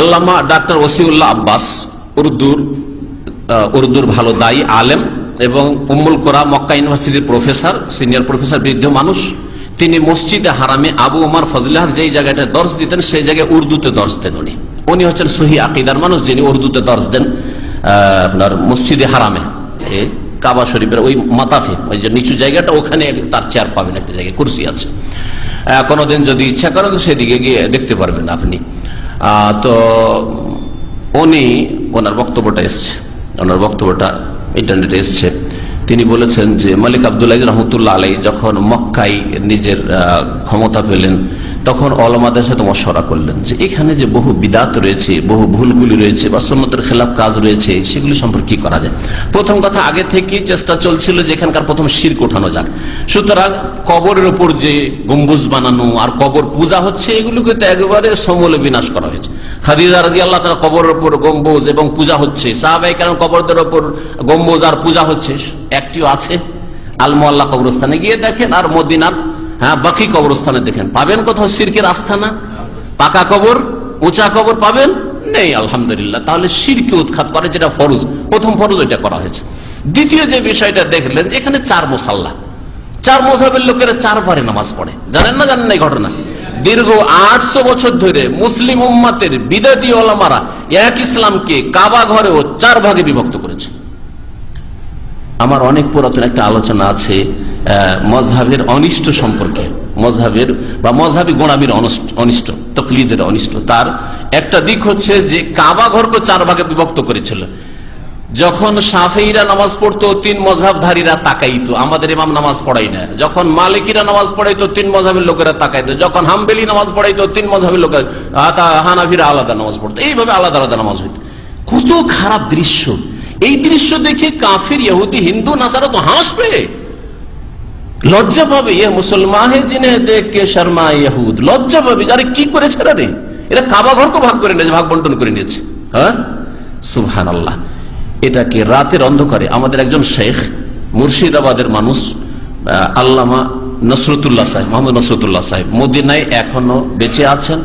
আল্লামা doctor Wasiullah Abbas, উর্দুর উর্দুর ভালো দায়ী, আলেম এবং উম্মুল কোরা মক্কা ইউনিভার্সিটির প্রফেসর, সিনিয়র প্রফেসর, বৃদ্ধ মানুষ। তিনি মসজিদে হারামে আবু ওমর ফজলাহ যেই জায়গাটা দর্শ দিতেন, সেই জায়গায় উর্দুতে দর্শ দেন উনি। উনি হচ্ছেন সহি আকিদার মানুষ যিনি উর্দুতে দর্শ দেন আপনার মসজিদে হারামে। কাবা শরীফের ওই মাতাফে ওই যে নিচু জায়গাটা, ওখানে তার চেয়ার পাবেন, একটা জায়গায়, কুর্সি আছে। কোনোদিন যদি ইচ্ছা করেন সেদিকে গিয়ে দেখতে পারবেন আপনি। তো উনি, ওনার বক্তব্যটা এসছে। ওনার বক্তব্যটা ইন্টারনেটে এসছে। তিনি বলেছেন যে, মালিক আবদুল্লাহ রহমতুল্লাহ আলাই যখন মক্কাই নিজের ক্ষমতা পেলেন তখন অলমাদের সাথে মশরা করলেন যে এখানে যে বহু বিদাত রয়েছে, বহু ভুলগুলি রয়েছে বা সন্ন্যতের খেলাফ কাজ রয়েছে, সেগুলি সম্পর্কে কি করা যায়? প্রথম কথা, আগে থেকেই চেষ্টা চলছিল যে এখানকার প্রথম শির্ক ওঠানো যাক। সুতরাং কবরের ওপর যে গম্বুজ বানানো আর কবর পূজা হচ্ছে, এগুলোকে তো একবারে সমলে বিনাশ করা হয়েছে। খাদিজা রাজি আল্লাহ তালা কবরের ওপর গম্বুজ এবং পূজা হচ্ছে সাহাবাই কারণ কবরদের ওপর গম্বুজ আর পূজা হচ্ছে, একটিও আছে। আলমোয়াল্লাহ কবরস্থানে গিয়ে দেখেন আর মদিনার হ্যাঁ বাকি কবরস্থানে দেখেন। পাবেন কোথাও সিরকের আস্থানা? পাকা কবর? উঁচা কবর পাবেন? নেই, আলহামদুলিল্লাহ। তাহলে সিরকে উৎখাত করে যেটা ফরজ। প্রথম ফরজ এটা করা হয়েছে। দ্বিতীয় যে বিষয়টা দেখলেন এখানে চার মোসাল্লা চার মোসাবের লোকেরা চারবারে নামাজ পড়ে। জানেন না জানেন না ঘটনা? দীর্ঘ আটশো বছর ধরে মুসলিম উম্মাতের বিদাতি ওলামারা এক ইসলামকে কাবা ঘরেও চার ভাগে বিভক্ত করেছে। আমার অনেক পুরাতন একটা আলোচনা আছে। মজহাবের অনিষ্ট সম্পর্কে, মজহাবের বা মজহাবি গোড়ামির অনিষ্ট তকলিদের অনিষ্ট। তার একটা দিক হচ্ছে যে কাবা ঘরকে চার ভাগে বিভক্ত করেছিল। যখন সাফেইরা নামাজ পড়তো, তিন মজাবধারীরা তাকাইতো। আমাদের ইমাম নামাজ পড়াই না। যখন মালিকিরা নামাজ পড়াইতো, তিন মজাবের লোকেরা তাকাইতো। যখন হামবেলি নামাজ পড়াইতো, তিন মজাবের লোকেরা হানাফিরা আলাদা নামাজ পড়তো। এইভাবে আলাদা আলাদা নামাজ হইত। কত খারাপ দৃশ্য। এই দৃশ্য দেখে কাফির, ইহুদি, হিন্দু, নাসারা তো হাসবে। লজ্জা পাবে? ইয়ে মুসলমান জিনে কে শর্মা ইহুদ। লজ্জা পাবে আরে কি করেছে রে? এরা কাবা ঘরকে ভাগ করে নিয়েছে, ভাগ বন্টন করে নিয়েছে। হ্যাঁ? সুবহান আল্লাহ এটাকে রাতের অন্ধকারে আমাদের একজন শেখ, মুর্শিদাবাদের মানুষ আল্লামা নসরতুল্লাহ সাহেব, মোহাম্মদ নসরতুল্লাহ সাহেব, মদিনায় এখনও বেঁচে আছেন।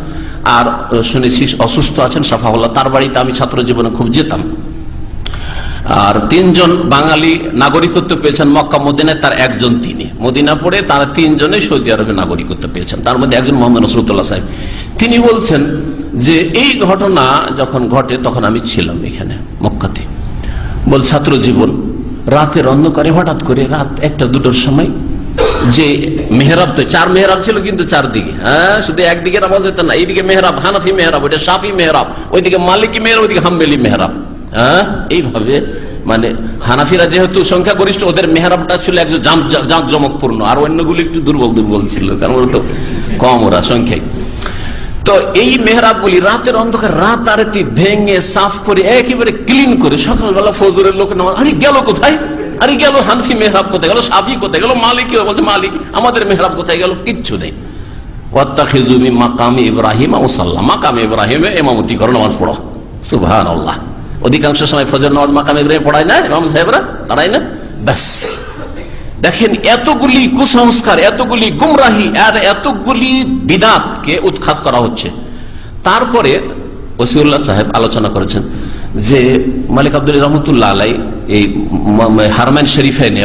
আর শুনেছি অসুস্থ আছেন সাফাউল্লাহ তার বাড়িতে আমি ছাত্র জীবনে খুব যেতাম। আর তিনজন বাঙালি নাগরিকত্ব পেয়েছেন মক্কা, মদিনায়, তার একজন তিনি। মদিনা পড়ে তারা তিনজনে সৌদি আরবে নাগরিকত্ব পেয়েছেন। তার মধ্যে একজন মোহাম্মদ নসরুল্লাহ সাহেব। তিনি বলছেন যে, এই ঘটনা যখন ঘটে, তখন আমি ছিলাম এখানে, মক্কাতে। বল, ছাত্র জীবন, রাতের অন্ধকারে হঠাৎ করে রাত একটা দুটোর সময় যে মেহরাব তো, চার মেহরাব ছিল কিন্তু চারদিকে হ্যাঁ? শুধু একদিকে নামাজ হতো না, এইদিকে মেহরাব, হানাফি মেহরাব, ওইটা সাফি মেহরাব, ওইদিকে মালিকি মেহরাব, ওইদিকে হাম্বেলি মেহরাব। হ্যাঁ? এইভাবে মানে হানাফিরা যেহেতু সংখ্যা গরিষ্ঠ ওদের মেহরাবটা ছিল একজন জাঁক জমকপূর্ণ আর অন্যগুলি একটু দুর্বল দুর্বল ছিল, কারণ ওরা তো কম ওরা সংখ্যায়। তো এই মেহরাবগুলি রাতের অন্ধকার, রাত আরতি ভেঙে, সাফ করে, একেবারে ক্লিন করে সকালবেলা ফজরের লোক নামাজ, আরে গেল কোথায়? আরে গেল হানফি মেহরাব কোথায়? গেল সাফি কোথায়? গেল মালিক বলছে, মালিক, আমাদের মেহরাব কোথায় গেল? কিচ্ছু নেই। মাকামি ইব্রাহিম মাকামে ইব্রাহিমে এমামতি করো, নামাজ পড়ো। সুবহান আল্লাহ অধিকাংশ সময় ফজর নামাজ মাকামে ইব্রাহিম পড়ায় না? ইমাম সাহেবরা? তারাই না? ব্যাস। দেখেন, এতগুলি কুসংস্কার, এতগুলি গুমরাহি আর এতগুলি বিদাতকে উৎখাত করা হচ্ছে। তারপরে ওসিউল্লাহ সাহেব আলোচনা করেছেন যে মালিক আব্দুল রহমতুল্লাহ আলাই এই হারমান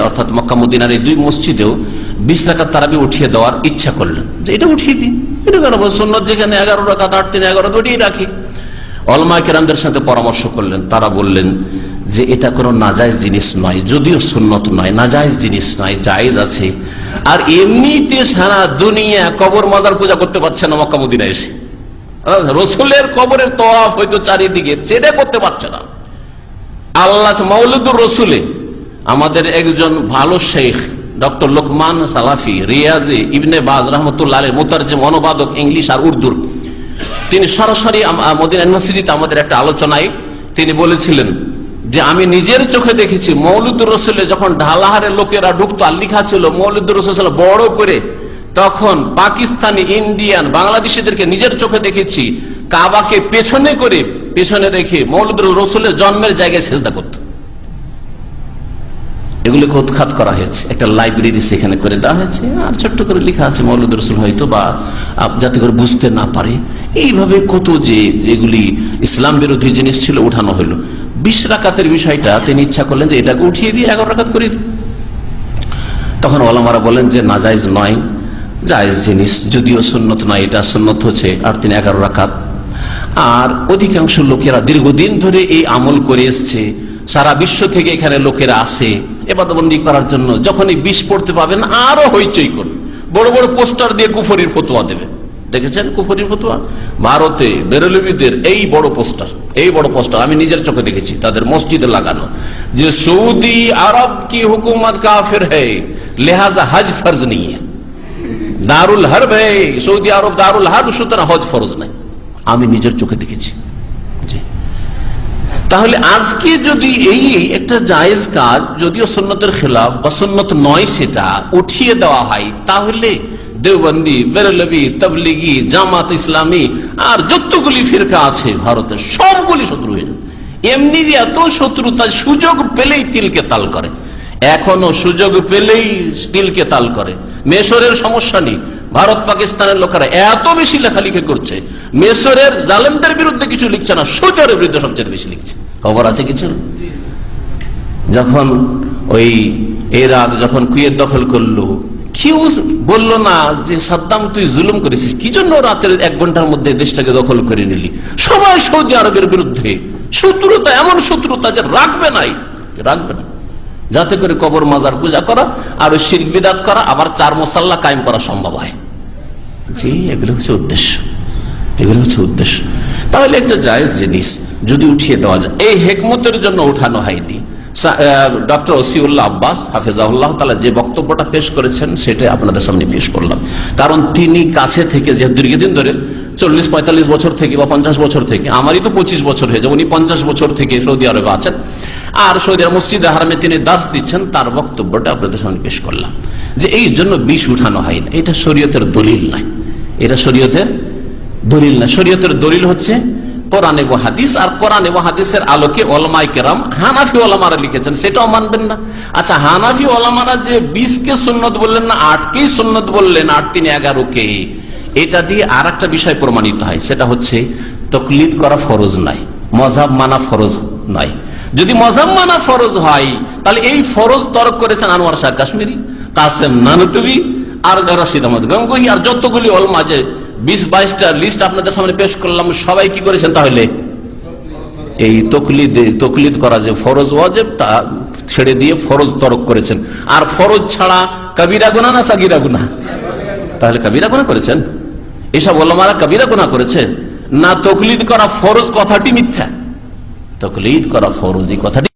অর্থাৎ মক্কা মদিনার এই দুই মসজিদেও বিশ রাকাত তারাবি উঠিয়ে দেওয়ার ইচ্ছা করলেন। যে এটা উঠিয়ে দিই। এটা কেন সন্ন্যত যেখানে এগারো রাকাত, আট তিন এগারো ওটিয়ে রাখি। অলমা কেরামদের সাথে পরামর্শ করলেন, তারা বললেন যে এটা কোনো নাজাইজ জিনিস নয়, যদিও সুন্নত নয় নাজাইজ জিনিস নয়, জায়েজ আছে। আর এমনিতে সারা দুনিয়া কবর মাজার পূজা করতে পারছে না মক্কা মদিনা এসে। রসুলের কবরের তওয়াফ হয়তো চারিদিকে সেটা করতে পারছে না। আল্লাহ মৌলুদুর রসুলে আমাদের একজন ভালো শেখ, ডক্টর লোকমান সালাফি, রিয়াজে ইবনে বাজ, রহমতুল্লাহ মোতার যে মনোবাদক ইংলিশ আর উর্দুর। তিনি সরাসরি মদিনা ইউনিভার্সিটিতে আমাদের একটা আলোচনায় তিনি বলেছিলেন যে আমি নিজের চোখে দেখেছি, মৌলুদুর রসুলে যখন ঢালাহারের লোকেরা ঢুকতো, আর লিখা ছিল মৌলুদুর রসুল বড় করে, তখন পাকিস্তানি, ইন্ডিয়ান, বাংলাদেশিদেরকে নিজের চোখে দেখেছি, কাবাকে পেছনে করে, পেছনে রেখে মৌলুদুর রসুলের জন্মের জায়গায় সেজদা করত। এগুলোকে উৎখাত করা হয়েছে। একটা লাইব্রেরি সেখানে করে দেওয়া হয়েছে, আর ছোট্ট করে লেখা আছে, মৌলদ রসুল হয়তো বা যাতে করে বুঝতে না পারে। এইভাবে কত যে যেগুলি ইসলাম বিরোধী জিনিস ছিল উঠানো হলো বিশ রাকাতের বিষয়টা তিনি ইচ্ছা করলেন যে এটাকে উঠিয়ে দিয়ে এগারো রাকাত করে তখন ওলামারা বলেন যে, না নাজাইজ নয়। জায়েজ জিনিস, যদিও সুন্নত নয়, এটা সুন্নত হচ্ছে, আর তিনি এগারো রাকাত। আর অধিকাংশ লোকেরা দীর্ঘদিন ধরে এই আমল করে এসছে। সারা বিশ্ব থেকে এখানে লোকেরা আসে এবাদবন্দি করার জন্য। যখনই বিষ পড়তে পাবেন, আরও হইচই করবে বড় বড় পোস্টার দিয়ে কুফরির ফতুয়া দেবে দেখেছেন কুফরির ফতুয়া? ভারতে বেরলবিদের এই বড় পোস্টার, এই বড় পোস্টার আমি নিজের চোখে দেখেছি, তাদের মসজিদে লাগানো। যে সৌদি আরব কি হুকুমত কাফের হে, লেহাজা হজ ফর্জ নেই দারুল হর্ব হ্যাঁ সৌদি আরব দারুল হর্ব, সুতরাং হজ ফরজ নাই। আমি নিজের চোখে দেখেছি। তাহলে আজকে যদি এই একটা জায়েজ কাজ, যদিও সন্ন্যতের খেলাফ বা সন্ন্যত নয় সেটা উঠিয়ে দেওয়া হয়, তাহলে দেওবন্দি, বেরলবি, তবলিগি, জামাত ইসলামী আর যতগুলি ফিরকা আছে ভারতের সবগুলি শত্রু হয়ে যাবে। এমনি এত শত্রুতা সুযোগ পেলেই তিলকে তাল করে। এখনও সুযোগ পেলেই তিলকে তাল করে। মেশরের সমস্যা নেই। ভারত, পাকিস্তানের লোকেরা এত বেশি লেখালেখি করছে। মেসরের জালেমদের বিরুদ্ধে কিছু লিখছে না সুজরের বিরুদ্ধে সবচেয়ে বেশি লিখছে। খবর আছে কিছু? যখন ওই এরাক যখন কুয়েত দখল করল, কেউ বলল না যে, সাদ্দাম, তুই জুলুম করেছিস। কি জন্য রাতের এক ঘণ্টার মধ্যে দেশটাকে দখল করে নিলি? সবাই সৌদি আরবের বিরুদ্ধে। শত্রুতা, এমন শত্রুতা যে রাখবে নাই। রাখবে না। যাতে করে কবর মাজার পূজা করা আর ওই শির বিদাত করা, আবার চার মশাল্লা কায়েম করা সম্ভব হয়। জি, এগুলো হচ্ছে উদ্দেশ্য। এগুলো হচ্ছে উদ্দেশ্য। তাহলে একটা জায়েজ জিনিস। যদি উঠিয়ে দেওয়া যায়। এই হেকমতের জন্য উঠানো হয়নি। ডক্টর ওসিউল্লাহ আব্বাস হাফিজাউল্লাহ তালা যে বক্তব্যটা পেশ করেছেন, সেটা আপনাদের সামনে পেশ করলাম। কারণ তিনি কাছে থেকে যে দীর্ঘদিন ধরে, চল্লিশ, পঁয়তাল্লিশ বছর থেকে বা পঞ্চাশ বছর থেকে, আমারই তো পঁচিশ বছর হয়েছে, উনি পঞ্চাশ বছর থেকে সৌদি আরবে আছেন। আর সৌদি আরব মসজিদে হারামে তিনি দাস দিচ্ছেন, তার বক্তব্যটা আপনাদের সামনে পেশ করলাম। যে এই জন্য বিষ উঠানো হয় না এটা শরীয়তের দলিল নাই এটা শরীয়তের দলিল না শরীয়তের দলিল হচ্ছে কোরআন হাদিস, আর হাদিসের আলোকে ওলামাই কেরাম হানাফি ওলামারা লিখেছেন, সেটাও মানবেন না। আচ্ছা হানাফি ওলামারা যে বিশকে সুন্নত বললেন না, আটকেই সুন্নত বললেন, আট, তিন এগারোকে এটা দিয়ে আর একটা বিষয় প্রমাণিত হয়, সেটা হচ্ছে তকলিদ করা ফরজ নাই মজাব মানা ফরজ নয়। যদি মজাব মানা ফরজ হয়, তাহলে এই ফরজ তরক করেছেন আনোয়ার শাহ কাশ্মীরি, কাসেম নানতবি, আর আহমদ গঙ্গোই আর যতগুলি অলমা যে বিশ বাইশটা লিস্ট আপনাদের সামনে পেশ করলাম, সবাই কি করেছেন তাহলে? এই তকলিদ তকলিদ করা যে ফরজ ওয়াজেব, তা ছেড়ে দিয়ে ফরজ তরক করেছেন। আর ফরজ ছাড়া কবিরা গুনা না সাগিরা গুনা তাহলে কবিরা গুনা করেছেন? এসব ওলামারা কবিরা গুনা করেছে? না তকলিদ করা ফরজ কথাটি মিথ্যা। তকলিদ করা ফরজ এই কথাটি